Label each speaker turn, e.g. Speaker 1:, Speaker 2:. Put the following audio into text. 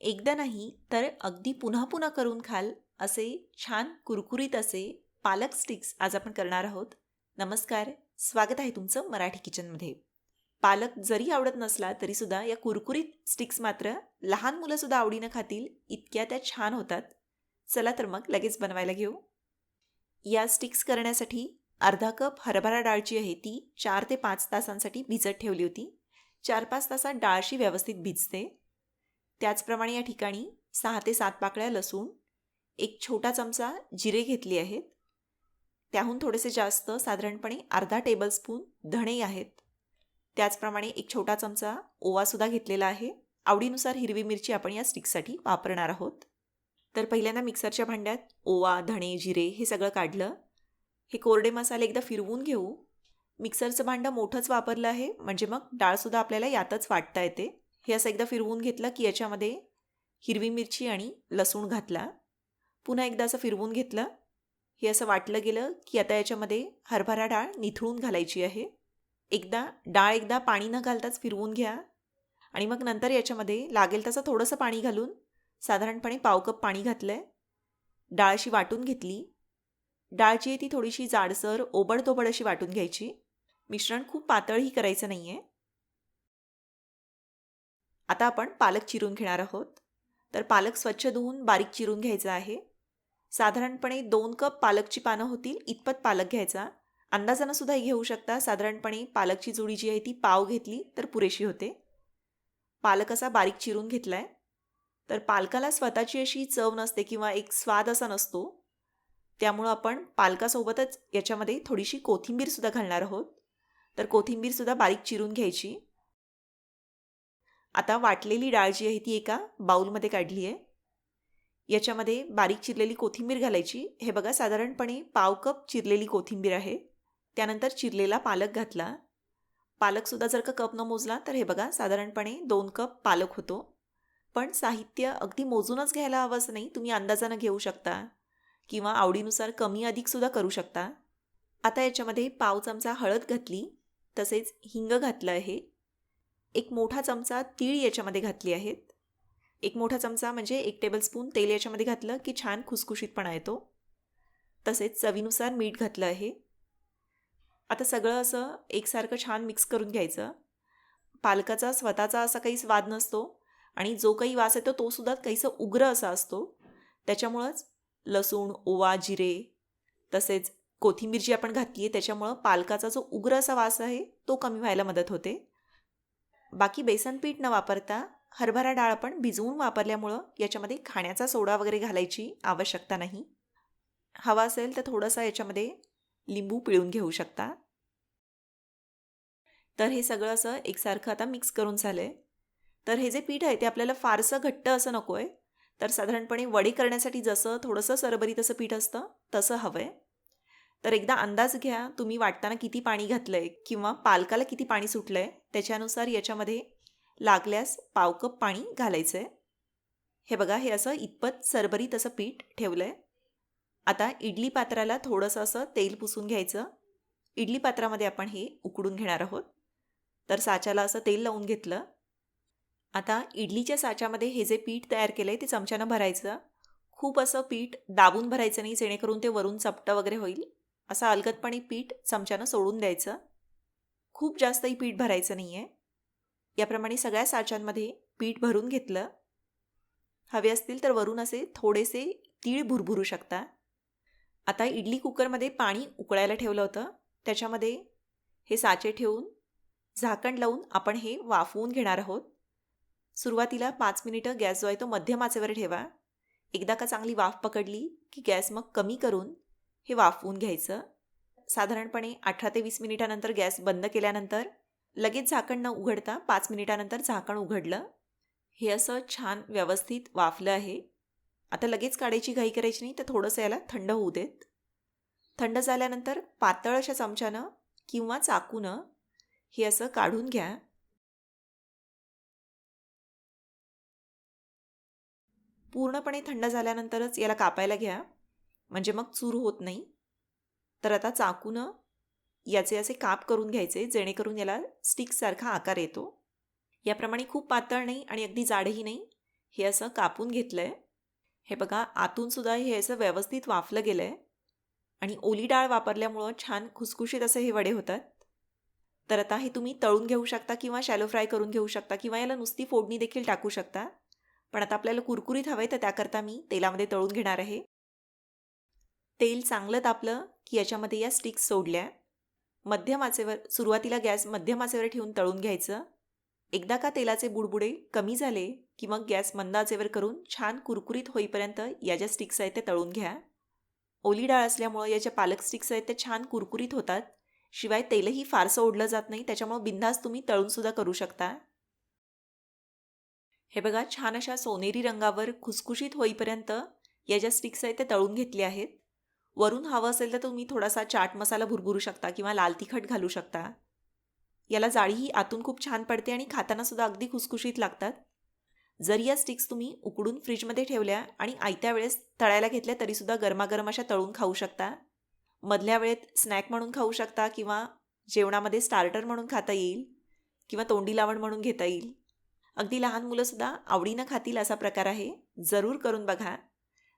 Speaker 1: एकदा नाही तर अगदी पुन्हा पुन्हा करून खाल असे छान कुरकुरीत असे पालक स्टिक्स आज आपण करणार आहोत. नमस्कार स्वागत आहे तुमचं मराठी किचनमध्ये पालक जरी आवडत नसला तरीसुद्धा या कुरकुरीत स्टिक्स मात्र लहान मुलंसुद्धा आवडीनं खातील इतक्या त्या छान होतात. चला तर मग लगेच बनवायला घेऊ. या स्टिक्स करण्यासाठी अर्धा कप हरभरा डाळची आहे ती चार ते पाच तासांसाठी भिजत ठेवली होती. चार पाच तासात डाळशी व्यवस्थित भिजते. त्याचप्रमाणे या ठिकाणी सहा ते सात पाकळ्या लसूण एक छोटा चमचा जिरे घेतली आहेत. त्याहून थोडेसे जास्त साधारणपणे अर्धा टेबलस्पून धणे आहेत. त्याचप्रमाणे एक छोटा चमचा ओवासुद्धा घेतलेला आहे. आवडीनुसार हिरवी मिरची आपण या स्टिकसाठी वापरणार आहोत. तर पहिल्यांदा मिक्सरच्या भांड्यात ओवा धणे जिरे हे सगळं काढलं. हे कोरडे मसाले एकदा फिरवून घेऊ. मिक्सरचं भांडं मोठंच वापरलं आहे. म्हणजे मग डाळसुद्धा आपल्याला यातच वाटता येते. हे असं एकदा फिरवून घेतलं की याच्यामध्ये हिरवी मिरची आणि लसूण घातला. पुन्हा एकदा असं फिरवून घेतलं. हे असं वाटलं गेलं की आता याच्यामध्ये हरभरा डाळ निथळून घालायची आहे. एकदा डाळ एकदा पाणी न घालताच फिरवून घ्या. आणि मग नंतर याच्यामध्ये लागेल तसं थोडंसं पाणी घालून साधारणपणे पाव कप पाणी घातलं आहे डाळ अशी वाटून घेतली. डाळची ती थोडीशी जाडसर ओबडतोबड अशी वाटून घ्यायची. मिश्रण खूप पातळही करायचं नाही आहे आता आपण पालक चिरून घेणार आहोत. तर पालक स्वच्छ धुवून बारीक चिरून घ्यायचा आहे. साधारणपणे दोन कप पालकची पानं होतील इतपत पालक घ्यायचा. अंदाजानं सुद्धा घेऊ शकता. साधारणपणे पालकची जुडी जी आहे ती पाव घेतली तर पुरेशी होते. पालक असा बारीक चिरून घेतला आहे तर पालकाला स्वतःची अशी चव नसते किंवा एक स्वाद असा नसतो. त्यामुळं आपण पालकासोबतच याच्यामध्ये थोडीशी कोथिंबीरसुद्धा घालणार आहोत. तर कोथिंबीरसुद्धा बारीक चिरून घ्यायची. आता वाटलेली डाळ जी आहे ती एका बाऊलमध्ये काढली आहे. याच्यामध्ये बारीक चिरलेली कोथिंबीर घालायची. हे बघा साधारणपणे पाव कप चिरलेली कोथिंबीर आहे. त्यानंतर चिरलेला पालक घातला. पालकसुद्धा जर का कप न मोजला तर हे बघा साधारणपणे दोन कप पालक होतो. पण साहित्य अगदी मोजूनच घ्यायला हवं असं नाही. तुम्ही अंदाजानं घेऊ शकता. किंवा आवडीनुसार कमी अधिकसुद्धा करू शकता. आता याच्यामध्ये पाव चमचा हळद घातली. तसेच हिंग घातलं आहे. एक मोठा चमचा तीळ याच्यामध्ये घातली आहेत एक मोठा चमचा म्हणजे एक टेबलस्पून तेल याच्यामध्ये घातलं की छान खुसखुशीतपणा येतो. तसेच चवीनुसार मीठ घातलं आहे. आता सगळं असं एकसारखं छान मिक्स करून घ्यायचं. पालकाचा स्वतःचा असा काही स्वाद नसतो आणि जो काही वास येतो तो सुद्धा काहीसं उग्र असा असतो. त्याच्यामुळंच लसूण ओवा जिरे तसेच कोथिंबीर जी आपण घातली आहे त्याच्यामुळं पालकाचा जो उग्र असा वास आहे तो कमी व्हायला मदत होते. बाकी बेसन पीठ न वापरता हरभरा डाळ आपण भिजवून वापरल्यामुळं याच्यामध्ये खाण्याचा सोडा वगैरे घालायची आवश्यकता नाही. हवा असेल तर थोडंसं याच्यामध्ये लिंबू पिळून घेऊ शकता. तर हे सगळं असं एकसारखं आता मिक्स करून झालं आहे तर हे जे पीठ आहे ते आपल्याला फारसं घट्ट असं नको आहे तर साधारणपणे वडे करण्यासाठी जसं थोडंसं सरबरी तसं पीठ असतं तसं हवं आहे तर एकदा अंदाज घ्या तुम्ही वाटताना किती पाणी घातलं आहे किंवा पालकाला किती पाणी सुटलं आहे त्याच्यानुसार याच्यामध्ये लागल्यास पाव कप पाणी घालायचं आहे हे बघा हे असं इतपत सरबरीत असं पीठ ठेवलं आहे आता इडली पात्राला थोडंसं असं तेल पुसून घ्यायचं. इडली पात्रामध्ये आपण हे उकडून घेणार आहोत. तर साच्याला असं तेल लावून घेतलं. आता इडलीच्या साच्यामध्ये हे जे पीठ तयार केलं आहे ते चमच्यानं भरायचं. खूप असं पीठ दाबून भरायचं नाही जेणेकरून ते वरून चपटं वगैरे होईल. असं अलगतपणे पीठ चमच्यानं सोडून द्यायचं. खूप जास्तही पीठ भरायचं नाही आहे याप्रमाणे सगळ्या साच्यांमध्ये पीठ भरून घेतलं. हवे असतील तर वरून असे थोडेसे तीळ भुरभुरू शकता. आता इडली कुकरमध्ये पाणी उकळायला ठेवलं होतं. त्याच्यामध्ये हे साचे ठेवून झाकण लावून आपण हे वाफवून घेणार आहोत. सुरुवातीला पाच मिनिटं गॅस जो आहे तो मध्यम आचेवर ठेवा. एकदा का चांगली वाफ पकडली की गॅस मग कमी करून हे वाफवून घ्यायचं. साधारणपणे अठरा ते वीस मिनिटानंतर गॅस बंद केल्यानंतर लगेच झाकण न उघडता पाच मिनिटानंतर झाकण उघडलं. हे असं छान व्यवस्थित वाफलं आहे. आता लगेच काढायची घाई करायची नाही तर थोडंसं याला थंड होऊ देत. थंड झाल्यानंतर पातळ अशा चमच्यानं किंवा चाकूनं हे असं काढून घ्या. पूर्णपणे थंड झाल्यानंतरच याला कापायला घ्या. म्हणजे मग चूर होत नाही. तर आता चाकूनं याचे असे काप करून घ्यायचे जेणेकरून याला स्टिकसारखा आकार येतो. याप्रमाणे खूप पातळ नाही आणि अगदी जाडही नाही. हे असं कापून घेतलं आहे हे बघा आतूनसुद्धा हे असं व्यवस्थित वाफलं गेलं आहे आणि ओली डाळ वापरल्यामुळं छान खुसखुशीत असे हे वडे होतात. तर आता हे तुम्ही तळून घेऊ शकता किंवा शॅलो फ्राय करून घेऊ शकता किंवा याला नुसती फोडणी देखील टाकू शकता. पण आता आपल्याला कुरकुरीत हवं आहे तर त्याकरता मी तेलामध्ये तळून घेणार आहे. तेल चांगलं तापलं की याच्यामध्ये या स्टिक्स सोडल्या. मध्यम आचेवर सुरुवातीला गॅस मध्यम आचेवर ठेवून तळून घ्यायचं. एकदा का तेलाचे बुडबुडे कमी झाले की मग गॅस मंद आचेवर करून छान कुरकुरीत होईपर्यंत या ज्या स्टिक्स आहेत त्या तळून घ्या. ओली डाळ असल्यामुळं या ज्या पालक स्टिक्स आहेत ते छान कुरकुरीत होतात. शिवाय तेलही फारसं ओढलं जात नाही त्याच्यामुळं बिंदास तुम्ही तळूनसुद्धा करू शकता. हे बघा छान अशा सोनेरी रंगावर खुसखुशीत होईपर्यंत या ज्या स्टिक्स आहेत त्या तळून घेतल्या आहेत. वरून हवं असेल तर तुम्ही थोडासा चाट मसाला भुरभुरू शकता किंवा लाल तिखट घालू शकता. याला जाळीही आतून खूप छान पडते आणि खाताना सुद्धा अगदी खुसखुशीत लागतात. जर या स्टिक्स तुम्ही उकडून फ्रीजमध्ये ठेवल्या आणि आयत्या वेळेस तळायला घेतल्या तरीसुद्धा गरमागरम अशा तळून खाऊ शकता. मधल्या वेळेत स्नॅक म्हणून खाऊ शकता किंवा जेवणामध्ये स्टार्टर म्हणून खाता येईल किंवा तोंडी लावण म्हणून घेता येईल. अगदी लहान मुलंसुद्धा आवडीनं खातील असा प्रकार आहे. जरूर करून बघा.